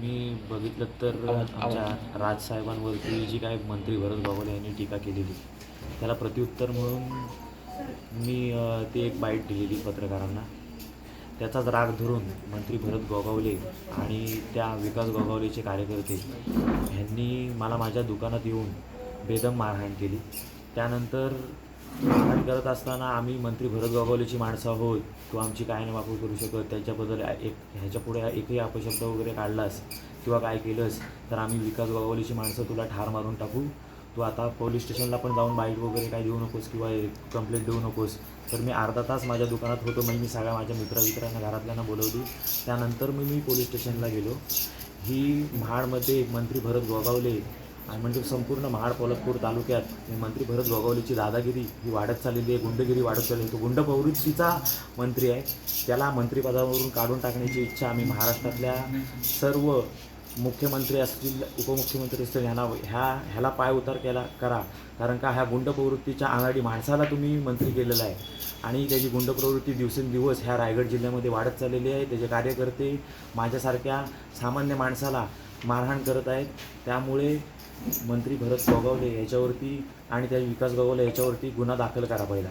मी बघितलं तर आमच्या राजसाहेबांवरती जी काय मंत्री भरत गोगावले यांनी टीका केलेली त्याला प्रत्युत्तर म्हणून मी ते एक बाईट दिलेली पत्रकारांना. त्याचाच राग धरून मंत्री भरत गोगावले आणि त्या विकास गोगावलेचे कार्यकर्ते ह्यांनी मला माझ्या दुकानात येऊन बेदम मारहाण केली. त्यानंतर मारहाण करत असताना आम्ही मंत्री भरत गोगावलेची माणसं आहोत. तू आमची काय नाही वापर करू शकत. त्याच्याबद्दल एक ह्याच्यापुढे एकही अपशब्द वगैरे काढलास किंवा काय केलंस तर आम्ही विकास गोगावलेची माणसं तुला ठार मारून टाकू. तू आता पोलीस स्टेशनला पण जाऊन बाईट वगैरे काय देऊ नकोस किंवा कंप्लेंट देऊ नकोस. तर मी अर्धा तास माझ्या दुकानात होतो. म्हणजे मी सगळ्या माझ्या मित्रवित्रांना घरातल्यांना बोलवली. त्यानंतर मी मी पोलीस स्टेशनला गेलो. ही महाडमध्ये मंत्री भरत गोगावले म्हणजे संपूर्ण महाड पोलतपूर तालुक्यात हे मंत्री भरत गोगावलीची दादागिरी ही वाढत चाललेली आहे गुंडगिरी वाढत चाललेली आहे. तो गुंड प्रवृत्तीचा मंत्री आहे. त्याला मंत्रिपदावरून काढून टाकण्याची इच्छा आम्ही महाराष्ट्रातल्या सर्व मुख्यमंत्री असतील उपमुख्यमंत्री असतील ह्यांना ह्या ह्याला पाय उतार केला करा. कारण का ह्या गुंड प्रवृत्तीच्या आघाडी माणसाला तुम्ही मंत्री केलेला आहे. आणि त्याची गुंड प्रवृत्ती दिवसेंदिवस ह्या रायगड जिल्ह्यामध्ये वाढत चाललेली आहे. त्याचे कार्यकर्ते माझ्यासारख्या सामान्य माणसाला मारहाण करत आहेत. त्यामुळे मंत्री भरत गोगावले याच्यावरती आणि त्या विकास गोगावले याच्यावरती गुन्हा दाखल करा पहिला.